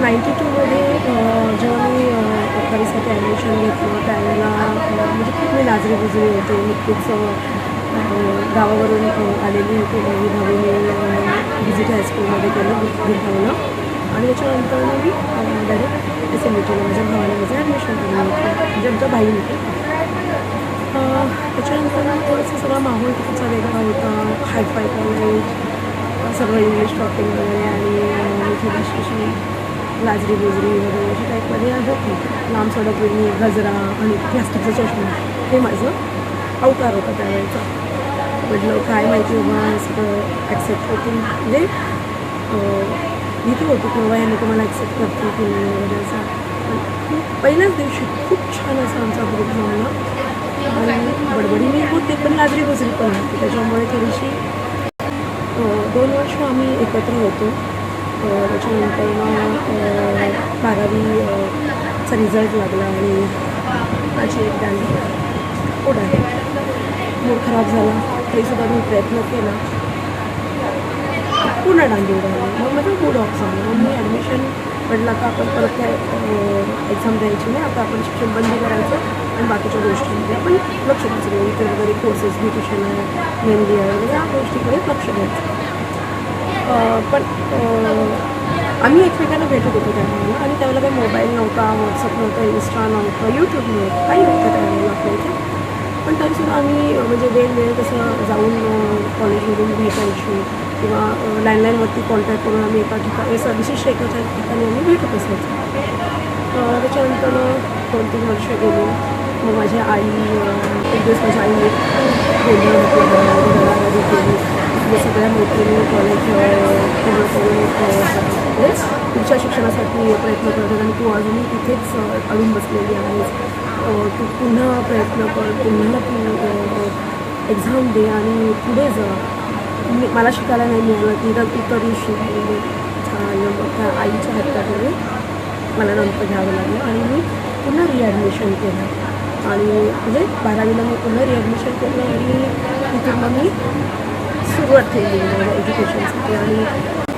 Ninety टूमध्ये जेव्हा मी अकरावीसाठी admission घेतलं त्यावेळेला म्हणजे खूप मी लाजरी बुजरी होते नुकतीच गावावरून आलेली होती नवी दहावी मी विजिट हायस्कूलमध्ये केलं गिरगावला आणि त्याच्यानंतर मी डायरेक्ट एस एम टीला माझ्या भावाने माझं ॲडमिशन केलं होतं म्हणजे आमच्या भाई होती त्याच्यानंतर थोडंसं सगळा माहोल तिकडचा वेगळा होता हायफाय कॉलेज सगळं इंग्लिश टॉपिंग वगैरे आणि थोडीशी गाजरी लाजरी वगैरे अशा टाईपमध्ये होती लांब सडक वेगळी गजरा आणि प्लास्टिकचा चष्मा हे माझं अवतार होता त्यावेळेचा. म्हटलं काय माहिती बाबा सगळं ॲक्सेप्ट होतील. म्हणजे भीती होती की बाबा तुम्हाला ॲक्सेप्ट करते की नाही वगैरे असं. पण खूप पहिल्याच दिवशी खूप छान असा आमचा ग्रुप जमला आणि बडबडी मी होते पण लाजरी गुजरी पण होती. त्याच्यामुळे थोडीशी दोन वर्ष आम्ही एकत्र होतो. त्याच्यानंतर मग बारावीचा बारावी चा रिझल्ट लागला आणि माझी एक दांडी उडाली मूड खराब झाला. तरीसुद्धा मी प्रयत्न केला. पुन्हा डांगी उडाली मग माझं मूड ऑफ झालं. मग मी ॲडमिशन म्हटलं का आपण परत काय एक्झाम द्यायची नाही. आता आपण शिक्षण बंद करायचं आणि बाकीच्या गोष्टींमध्ये आपण लक्ष द्यायचं. इतर वगैरे कोर्सेस ब्युटिशन आहे मेहंदी आहे. वगैरे या गोष्टीकडे लक्ष द्यायचं. पण आम्ही एकमेकांना भेटत होतो त्यावेळेला आणि त्यावेळेला काही मोबाईल नव्हता व्हॉट्सअप नव्हतं इन्स्टा नव्हतं यूट्यूब नव्हतं काही नव्हतं त्यावेळेला आपल्या इथे. पण तरीसुद्धा आम्ही म्हणजे वेळ कसं जाऊन कॉलेजमधून भेटायची किंवा लँडलाईनवरती कॉन्टॅक्ट करून आम्ही एका ठिकाणी असं विशिष्ट एका ठिकाणी आम्ही भेटत असायचो. त्याच्यानंतर दोन तीन वर्ष गेली. मग माझी आई एक दिवस माझ्या आईने बोलणं होती घरामध्ये केली. म्हणजे सगळ्या मैत्रिणी कॉलेज पूर्ण करून पुढच्या शिक्षणासाठी प्रयत्न करतात आणि तू अजूनही तिथेच अडून बसलेली आहेस. तू पुन्हा प्रयत्न कर पुन्हा तू एक्झाम दे आणि पुढे जा. मी मला शिकायला नाही मिळालं. ती तर तू तरी शिक मग त्या आईच्या हातामध्ये मला नंतर घ्यावं लागलं आणि मी पुन्हा रिॲडमिशन केलं. आणि म्हणजे बारावीला मी पुन्हा रिॲडमिशन केलं आणि तिथे मग मी सुरुवात केली एज्युकेशनसाठी आणि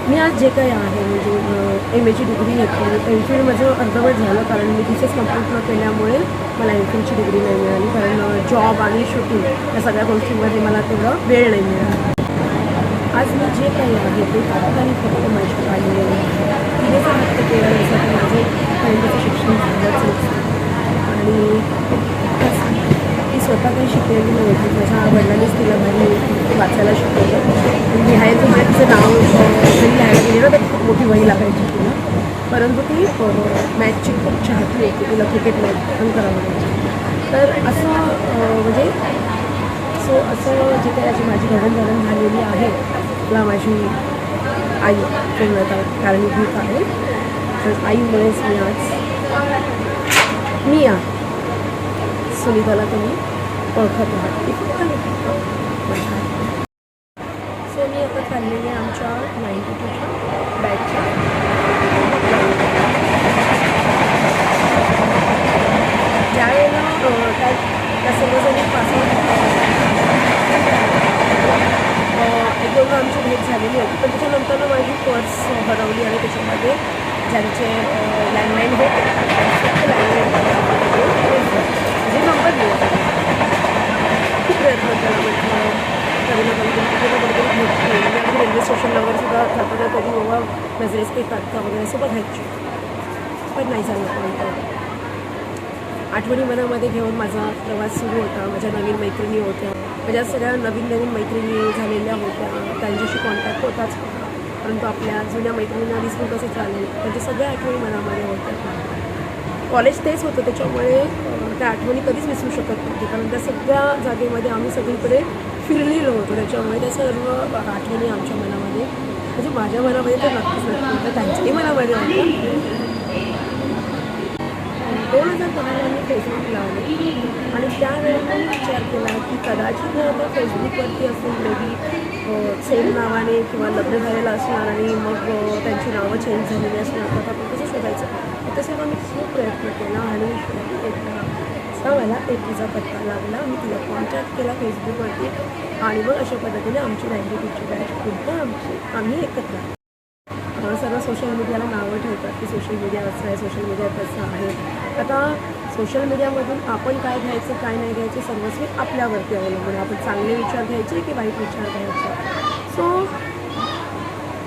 मी आज जे काही आहे म्हणजे एम एची डिग्री घेतली. एम फिल माझं अर्धवट झालं कारण मी तिथेच कंप्लीट न केल्यामुळे मला एम फिलची डिग्री नाही मिळाली. कारण जॉब आणि शूटिंग या सगळ्या गोष्टींमध्ये मला तेवढं वेळ नाही मिळाला. आज मी जे काही आहे ते फक्त आणि फक्त माझ्या आईने तिने जर हट्ट यासाठी माझे पहिल्याचं शिक्षण झालंच आणि ती स्वतः काही शिकलेली नव्हती. माझ्या वडिलांनीच तिला ते वाचायला शिकवलं. लिहायचं म्हणजे तिचं नाव घरी लिहायला गेली ना तर खूप मोठी वही लागायची तिला. परंतु ती मॅचची खूप चाहती होती तिला क्रिकेट पण करावं लागायची तर असं म्हणजे सो असं जे काही अशी माझी घडणघडण झालेली आहे मला माझी आई पूर्णतः कारणीभूत आहे. तर आईमुळेच मी आज मी या. सुनीताला तुम्ही ओळखत आहात ती फक्त आणि फक्त माझ्या आहे. सो मी आमच्या नाईन्टी टूच्या बॅचच्या. ज्यावेळेला त्या त्या सर्वजणी पासून एक आमची भेट झालेली होती. पण त्याच्यानंतर माझी पर्स हरवली आणि त्याच्यामध्ये ज्यांचे लँडलाईन होते लँडलाईन म्हणजे नंबर लिहिला खूप प्रयत्न केला म्हटलं कधी ना कधी रेल्वे स्टेशनला वगैरे सुद्धा जाताना कधी बाबा नजरेस काही काढता वगैरे असं बघायची पण नाही झालं पर्यंत आठवणी मनामध्ये घेऊन माझा प्रवास सुरू होता. माझ्या नवीन मैत्रिणी होत्या. माझ्या सगळ्या नवीन नवीन मैत्रिणी झालेल्या होत्या. त्यांच्याशी कॉन्टॅक्ट होताच. परंतु आपल्या जुन्या मैत्रिणींना विसरून कसं चालेल त्यांच्या सगळ्या आठवणी मनामध्ये होत्या. कॉलेज तेच होतं. त्याच्यामुळे त्या आठवणी कधीच विसरू शकत नव्हती. कारण त्या सगळ्या जागेमध्ये आम्ही सगळीकडे फिरलेलो होतो त्याच्यामुळे त्या सर्व आठवणी आमच्या मनामध्ये म्हणजे माझ्या मनामध्ये तर नक्कीच नक्की तर त्यांच्याही मनामध्ये होतं दोन हजार दहाला मी फेसबुक लावले. आणि त्यावेळेला मी विचार केला की कदाचित हे आता फेसबुकवरती असेल मेबी सेम नावाने किंवा लग्न झालेलं असणार आणि मग त्यांची नावं चेंज झालेली असणार. तर आपण कसं शोधायचं? तसं मी खूप प्रयत्न केला आणि आता मला एक तिचा पत्ता लागला. मी तिला कॉन्टॅक्ट केला फेसबुकवरती आणि मग अशा पद्धतीने आमची लायब्ररीची बॅच पूर्ण आमची आम्ही एकत्र सर्व सोशल मीडियाला नावं ठेवतात की सोशल मीडिया असं आहे सोशल मीडिया कसं आहे. आता सोशल मीडियामधून आपण काय घ्यायचं काय नाही घ्यायचं सर्वस्वी आपल्यावरती अवलंबून आहे. आपण चांगले विचार घ्यायचे की वाईट विचार घ्यायचे? सो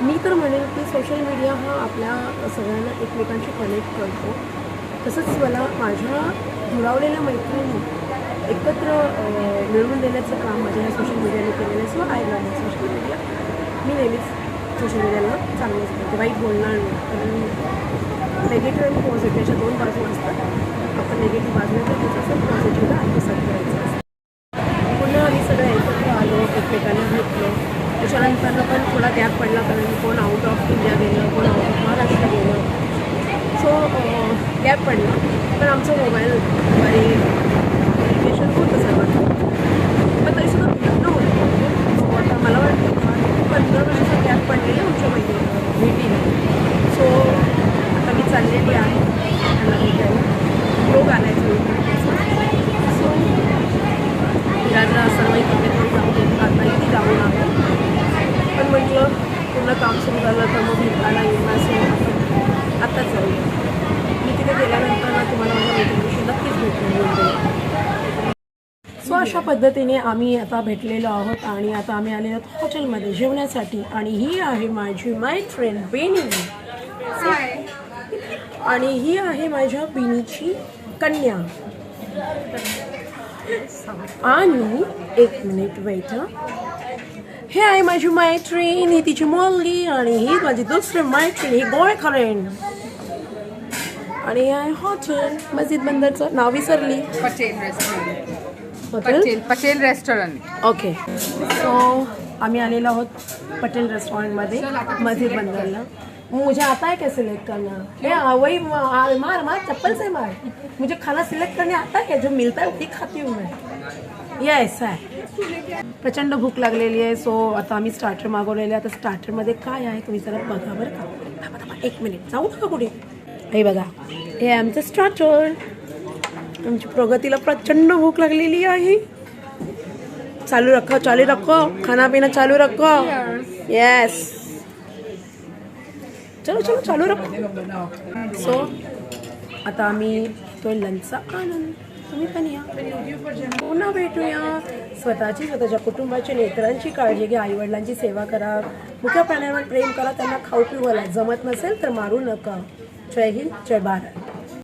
मी तर म्हणेन की सोशल मीडिया हा आपल्या सगळ्यांना एकमेकांशी कनेक्ट करतो. तसंच मला माझ्या दुरावलेल्या मैत्रिणी एकत्र मिळवून देण्याचं काम माझ्या ह्या सोशल मीडियाने केलेलं आहे. So I love social media मी नेहमीच सोशल मीडियाला चांगलंच करते वाईट बोलणार नाही. कारण नेगेटिव्ह आणि पॉझिटिव्ह अशा दोन बाजू असतात. आपण नेगेटिव्ह बाजूला तर असेल पॉझिटिव्हला आत्मसात करायचं असतं. पुन्हा आम्ही सगळं एकत्र आलो एकमेकांना भेटलो. त्याच्यानंतर पण थोडा गॅप पडला कारण कोण आउट ऑफ इंडिया गेलं कोण आउट ऑफ महाराष्ट्र गेलं. सो गॅप पडला. पण आमचं मोबाईल कम्युनिकेशन होतं सर्वांचं पण तरीसुद्धा भेटणं होतं सो आता मला वाटतं का पंधरा वर्षाचा गॅप पडलेला आमच्या मैत्री भेटीला सो आता मी चाललेली आहे त्यांना भेटायला योग आणायचं सो विराजला सर्व इकडे जाऊन येत आता इथे जाऊन आहे पण म्हटलं पूर्ण काम सुरू झालं तर मग भेटायला येईल ना सो आपण आत्ताच जाऊया मी तिथे गेल्यानंतर ना तुम्हाला माझ्या मैत्रिणीशी नक्कीच भेटून घेऊन जाईल सो अशा पद्धतीने आम्ही आता भेटलेलो आहोत आणि आता आम्ही आलेलो आहोत हॉटेलमध्ये जेवण्यासाठी. आणि ही आहे माझी माय फ्रेंड बेनी आणि ही आहे माझ्या बिनीची कन्या. आणि एक मिनिट वेट हे. आहे माझी मैत्रीण ही तिची मुलगी आणि ही माझी दुसरी मैत्रीण ही गोळखरेण आणि हे आहे हॉटेल मस्जिद बंदरचं नाव विसरली. Patel restaurant Patel? Patel restaurant okay so आम्ही आलेलो आहोत पटेल रेस्टोरेंटमध्ये मस्जिद बंदरला. मुझे आता है कैसे सिलेक्ट करना? हाँ, वही मार मार चप्पल से मार. मुझे खाना सिलेक्ट करने आता है जो मिलता है वही खाती हूँ मैं. ये ऐसा आहे प्रचंड भूक लागलेली आहे सो आता आम्ही स्टार्टर मागवलेले आहे आता स्टार्टरमध्ये काय आहे? तुम्ही जरा बघा बरं का. एक मिनिट जाऊ नका कुठे हे बघा. हे आमचं स्टार्टर आमची प्रगतीला प्रचंड भूक लागलेली आहे. चालू रखो चालू रखो. खाना चालू रखो. यस चलो चलो चालू रखो. सो आता आम्ही तो लंचचा आनंद तुम्ही पण या. पुन्हा भेटूया. स्वतःची स्वतःच्या कुटुंबाची नेत्रांची काळजी घ्या. आईवडिलांची सेवा करा. मुख्य प्राण्यांवर प्रेम करा. त्यांना खाऊ पिऊ घाला. जमत नसेल तर मारू नका. जय हिंद जय भारत।